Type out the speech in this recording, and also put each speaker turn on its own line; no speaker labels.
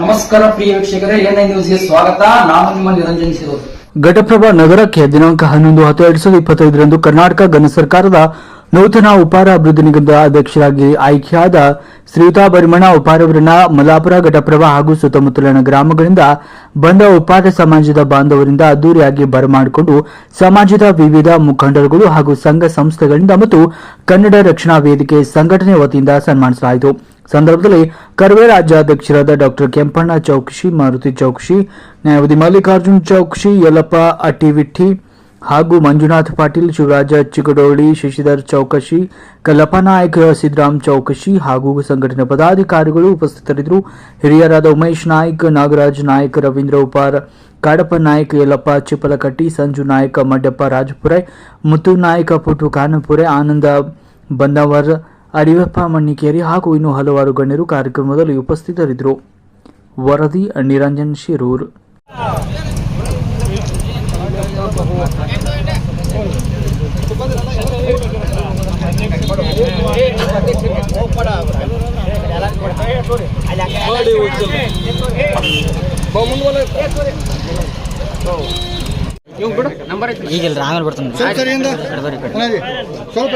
ನಮಸ್ಕಾರ ಪ್ರಿಯ ವೀಕ್ಷಕರೇ, ಎನ್ಐ ನ್ಯೂಸ್ಗೆ ಸ್ವಾಗತ. ನಾನು ನಿಮ್ಮ ನಿರಂಜನ್ ಸಿರೋದು.
ಘಟಪ್ರಭಾ ನಗರಕ್ಕೆ ದಿನಾಂಕ ಹನ್ನೊಂದು ಹತ್ತು ಎರಡ್ ಸಾವಿರದ ಇಪ್ಪತ್ತೈದರಂದು ಕರ್ನಾಟಕ ಘನ ಸರ್ಕಾರದ ನೂತನ ಉಪಾರ ಅಭಿವೃದ್ಧಿ ನಿಗಮದ ಅಧ್ಯಕ್ಷರಾಗಿ ಆಯ್ಕೆಯಾದ ಶ್ರೀಯುತಾ ಬರಿಮಣ ಉಪಾರವರನ್ನ ಮಲಾಪುರ ಘಟಪ್ರಭಾ ಹಾಗೂ ಸುತ್ತಮುತ್ತಲಿನ ಗ್ರಾಮಗಳಿಂದ ಬಂದ ಉಪಾರ ಸಮಾಜದ ಬಾಂಧವರಿಂದ ಅದ್ದೂರಿಯಾಗಿ ಬರಮಾಡಿಕೊಂಡು ಸಮಾಜದ ವಿವಿಧ ಮುಖಂಡರುಗಳು ಹಾಗೂ ಸಂಘ ಸಂಸ್ಥೆಗಳಿಂದ ಮತ್ತು ಕನ್ನಡ ರಕ್ಷಣಾ ವೇದಿಕೆ ಸಂಘಟನೆ ವತಿಯಿಂದ ಸನ್ಮಾನಿಸಲಾಯಿತು. ಸಂದರ್ಭದಲ್ಲಿ ಕರ್ವೆ ರಾಜ್ಯಾಧ್ಯಕ್ಷರಾದ ಡಾಕ್ಟರ್ ಕೆಂಪಣ್ಣ ಚೌಕಶಿ, ಮಾರುತಿ ಚೌಕಶಿ ನ್ಯಾಯವಾದಿ ಮಲ್ಲಿಕಾರ್ಜುನ್ ಚೌಕಶಿ, ಯಲ್ಲಪ್ಪ ಅಟ್ಟಿವಿಟ್ಟಿ ಹಾಗೂ ಮಂಜುನಾಥ್ ಪಾಟೀಲ್, ಶಿವರಾಜ ಚಿಗಡೋಳಿ ಶಶಿಧರ್ ಚೌಕಶಿ, ಕಲ್ಲಪ್ಪ ನಾಯಕ್ ಸಿದ್ದರಾಮ್ ಚೌಕಶಿ ಹಾಗೂ ಸಂಘಟನೆ ಪದಾಧಿಕಾರಿಗಳು ಉಪಸ್ಥಿತರಿದ್ದರು. ಹಿರಿಯರಾದ ಉಮೇಶ್ ನಾಯಕ್, ನಾಗರಾಜ್ ನಾಯ್ಕ್, ರವೀಂದ್ರ ಉಪಾರ್, ಕಾಡಪ್ಪ ನಾಯಕ್, ಯಲ್ಲಪ್ಪ ಚಿಪ್ಪಲಕಟ್ಟಿ, ಸಂಜು ನಾಯ್ಕ, ಮಡ್ಡಪ್ಪ ರಾಜಪುರೆ, ಮುತ್ತು ನಾಯ್ಕ, ಪುಟ್ಟು ಕಾನಪುರೆ, ಆನಂದ ಬಂದವರ್ ಅರಿವಪ್ಪ ಮಣ್ಣಿಕೇರಿ ಹಾಗೂ ಇನ್ನು ಹಲವಾರು ಗಣ್ಯರು ಕಾರ್ಯಕ್ರಮದಲ್ಲಿ ಉಪಸ್ಥಿತರಿದ್ದರು. ವರದಿ ನಿರಂಜನ್ ಶಿರೂರ್.
ಈಗಿಲ್ಲ ಆಮೇಲೆ ಬರ್ತಾನೆ.
ಸ್ವಲ್ಪ